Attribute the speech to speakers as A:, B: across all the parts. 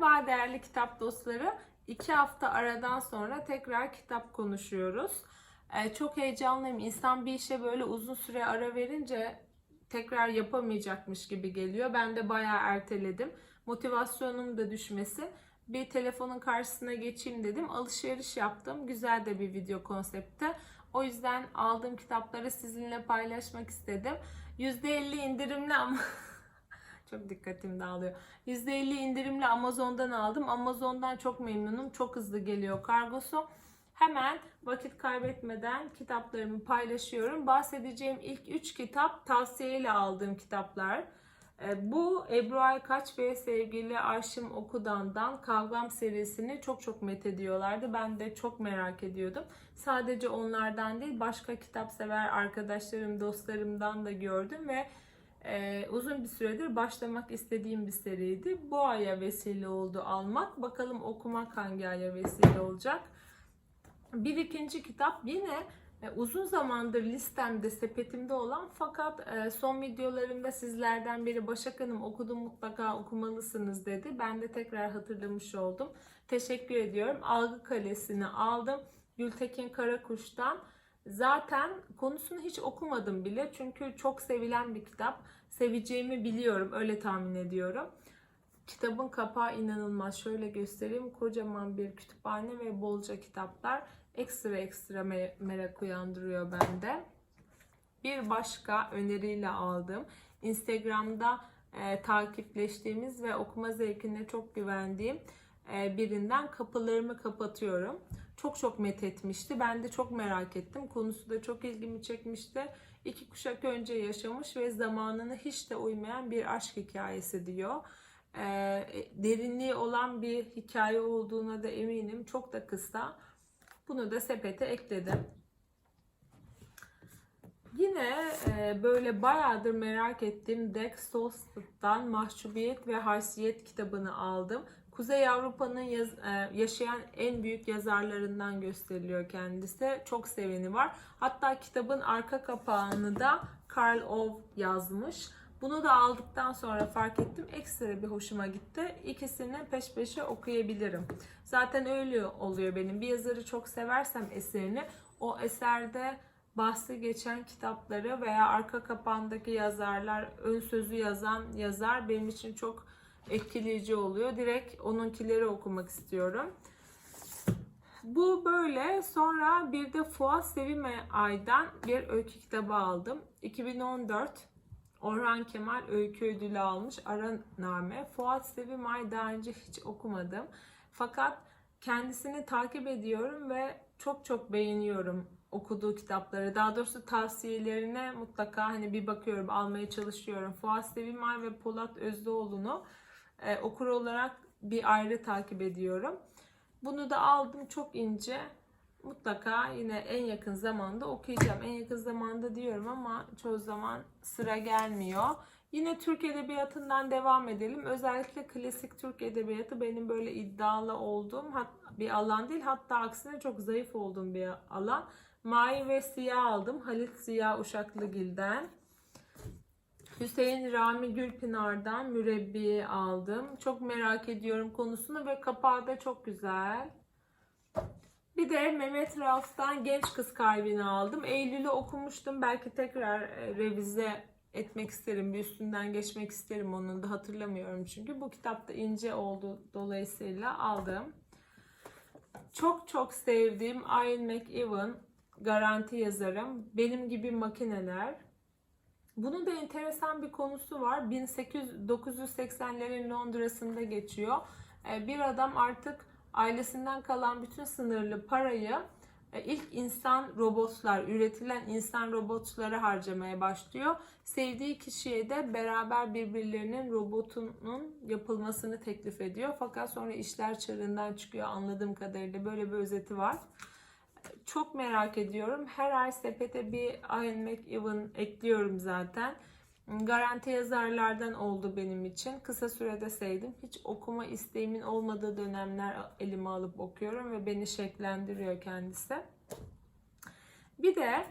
A: Merhaba değerli kitap dostları. İki hafta aradan sonra tekrar kitap konuşuyoruz. Ee, çok heyecanlıyım. İnsan bir işe böyle uzun süre ara verince tekrar yapamayacakmış gibi geliyor. Ben de bayağı erteledim. Motivasyonum da düşmesin. Bir telefonun karşısına geçeyim dedim. Alışveriş yaptım. Güzel de bir video konsepti. O yüzden aldığım kitapları sizinle paylaşmak istedim. %50 indirimli ama çok dikkatim dağılıyor. %50 indirimli Amazon'dan aldım. Amazon'dan çok memnunum. Çok hızlı geliyor kargosu. Hemen vakit kaybetmeden kitaplarımı paylaşıyorum. Bahsedeceğim ilk 3 kitap tavsiyeyle aldığım kitaplar. E, Bu Ebru Aykaç ve sevgili Arşim Okudan'dan Kavgam serisini çok çok methediyorlardı. Ben de çok merak ediyordum. Sadece onlardan değil başka kitap sever arkadaşlarım, dostlarımdan da gördüm ve e, uzun bir süredir başlamak istediğim bir seriydi. Bu aya vesile oldu almak. Bakalım okumak hangi aya vesile olacak. Bir ikinci kitap yine e, uzun zamandır listemde, sepetimde olan fakat e, son videolarımda sizlerden biri Başak Hanım okudum mutlaka okumalısınız dedi. Ben de tekrar hatırlamış oldum. Teşekkür ediyorum. Algı Kalesi'ni aldım. Gültekin Karakuş'tan. Zaten konusunu hiç okumadım bile çünkü çok sevilen bir kitap. Seveceğimi biliyorum, öyle tahmin ediyorum. Kitabın kapağı inanılmaz. Şöyle göstereyim. Kocaman bir kütüphane ve bolca kitaplar ekstra ekstra me- merak uyandırıyor bende. Bir başka öneriyle aldım. Instagram'da e, takipleştiğimiz ve okuma zevkine çok güvendiğim e, birinden kapılarımı kapatıyorum. Çok çok methetmişti. Ben de çok merak ettim. Konusu da çok ilgimi çekmişti. İki kuşak önce yaşamış ve zamanına hiç de uymayan bir aşk hikayesi diyor. E, derinliği olan bir hikaye olduğuna da eminim. Çok da kısa. Bunu da sepete ekledim. Yine e, böyle bayağıdır merak ettiğim Dex Solstad'dan Mahcubiyet ve Haysiyet kitabını aldım. Kuzey Avrupa'nın e, yaşayan en büyük yazarlarından gösteriliyor kendisi. Çok seveni var. Hatta kitabın arka kapağını da Karl Ove yazmış. Bunu da aldıktan sonra fark ettim. Ekstra bir hoşuma gitti. İkisini peş peşe okuyabilirim. Zaten öyle oluyor benim. Bir yazarı çok seversem eserini o eserde bahsi geçen kitapları veya arka kapağındaki yazarlar, ön sözü yazan yazar benim için çok etkileyici oluyor. Direkt onunkileri okumak istiyorum. Bu böyle. Sonra bir de Fuat Sevime Ay'dan bir öykü kitabı aldım. 2014 Orhan Kemal Öykü Ödülü almış Araname. Fuat Sevimay daha önce hiç okumadım. Fakat kendisini takip ediyorum ve çok çok beğeniyorum okuduğu kitapları. Daha doğrusu tavsiyelerine mutlaka hani bir bakıyorum, almaya çalışıyorum. Fuat Sevimay ve Polat Özdoğlu'nu e, okur olarak bir ayrı takip ediyorum. Bunu da aldım çok ince. Mutlaka yine en yakın zamanda okuyacağım. En yakın zamanda diyorum ama çoğu zaman sıra gelmiyor. Yine Türk Edebiyatı'ndan devam edelim. Özellikle klasik Türk Edebiyatı benim böyle iddialı olduğum bir alan değil. Hatta aksine çok zayıf olduğum bir alan. Mavi ve Siyah aldım. Halit Ziya Uşaklıgil'den. Hüseyin Rami Gülpınar'dan Mürebbiye aldım. Çok merak ediyorum konusunu ve kapağı da çok güzel. Bir de Mehmet Rauf'tan Genç Kız Kalbini aldım. Eylül'ü okumuştum. Belki tekrar e, revize etmek isterim. Bir üstünden geçmek isterim onun da hatırlamıyorum çünkü. Bu kitapta ince oldu dolayısıyla aldım. Çok çok sevdiğim Ian McEwan garanti yazarım. Benim gibi makineler. Bunun da enteresan bir konusu var. 1880'lerin Londra'sında geçiyor. Ee, Bir adam artık ailesinden kalan bütün sınırlı parayı e, ilk insan robotlar, üretilen insan robotlara harcamaya başlıyor. Sevdiği kişiye de beraber birbirlerinin robotunun yapılmasını teklif ediyor. Fakat sonra işler çığırından çıkıyor anladığım kadarıyla. Böyle bir özeti var. Çok merak ediyorum. Her ay sepete bir Ian McEwan ekliyorum zaten. Garanti yazarlardan oldu benim için. Kısa sürede sevdim. Hiç okuma isteğimin olmadığı dönemler elime alıp okuyorum ve beni şeklendiriyor kendisi. Bir de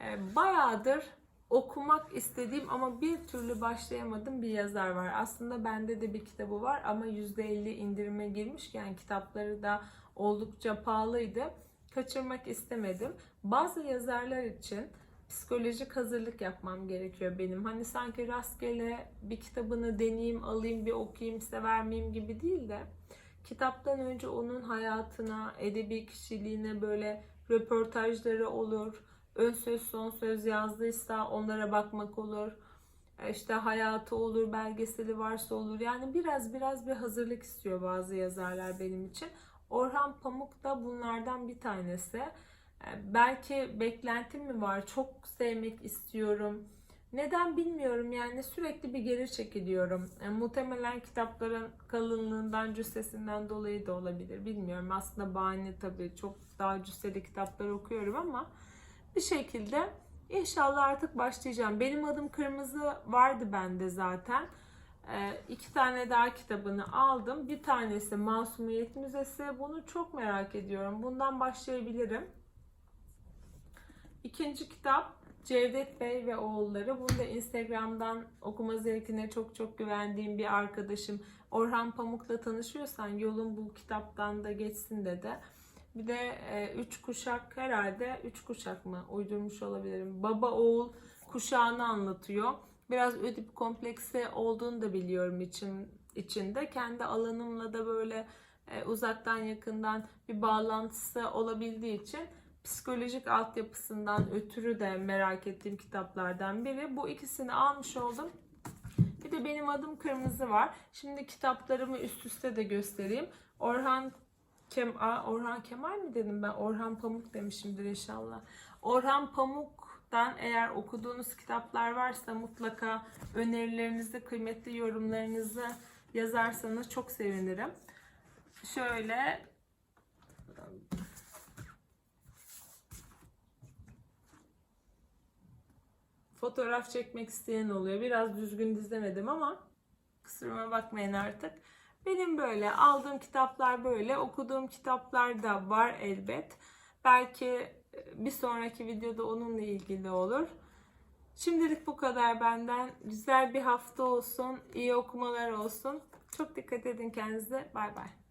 A: e, bayağıdır okumak istediğim ama bir türlü başlayamadığım bir yazar var. Aslında bende de bir kitabı var ama %50 indirime girmişken kitapları da oldukça pahalıydı. Kaçırmak istemedim. Bazı yazarlar için psikolojik hazırlık yapmam gerekiyor benim. Hani sanki rastgele bir kitabını deneyeyim, alayım, bir okuyayım, sever miyim gibi değil de kitaptan önce onun hayatına, edebi kişiliğine böyle röportajları olur. Ön söz son söz yazdıysa onlara bakmak olur. İşte hayatı olur, belgeseli varsa olur. Yani biraz biraz bir hazırlık istiyor bazı yazarlar benim için. Orhan Pamuk da bunlardan bir tanesi. Ee, Belki beklentim mi var? Çok sevmek istiyorum. Neden bilmiyorum yani sürekli bir geri çekiliyorum. E, muhtemelen kitapların kalınlığından, cüssesinden dolayı da olabilir. Bilmiyorum. Aslında bahane tabii. Çok daha cüsseli kitaplar okuyorum ama bir şekilde inşallah artık başlayacağım. Benim adım Kırmızı vardı bende zaten. E, iki tane daha kitabını aldım. Bir tanesi Masumiyet Müzesi. Bunu çok merak ediyorum. Bundan başlayabilirim. İkinci kitap Cevdet Bey ve oğulları. Bunu da Instagram'dan okuma zevkine çok çok güvendiğim bir arkadaşım Orhan Pamuk'la tanışıyorsan yolun bu kitaptan da geçsin dedi. Bir de e, üç kuşak herhalde üç kuşak mı uydurmuş olabilirim. Baba oğul kuşağını anlatıyor. Biraz ödip kompleksi olduğunu da biliyorum için, içinde. Kendi alanımla da böyle e, uzaktan yakından bir bağlantısı olabildiği için psikolojik altyapısından ötürü de merak ettiğim kitaplardan biri. Bu ikisini almış oldum. Bir de benim adım Kırmızı var. Şimdi kitaplarımı üst üste de göstereyim. Orhan Kem Aa, Orhan Kemal mi dedim ben? Orhan Pamuk demişimdir inşallah. Orhan Pamuk'tan eğer okuduğunuz kitaplar varsa mutlaka önerilerinizi, kıymetli yorumlarınızı yazarsanız çok sevinirim. Şöyle fotoğraf çekmek isteyen oluyor. Biraz düzgün dizemedim ama kusuruma bakmayın artık. Benim böyle aldığım kitaplar böyle, okuduğum kitaplar da var elbet. Belki bir sonraki videoda onunla ilgili olur. Şimdilik bu kadar benden. Güzel bir hafta olsun, iyi okumalar olsun. Çok dikkat edin kendinize. Bay bay.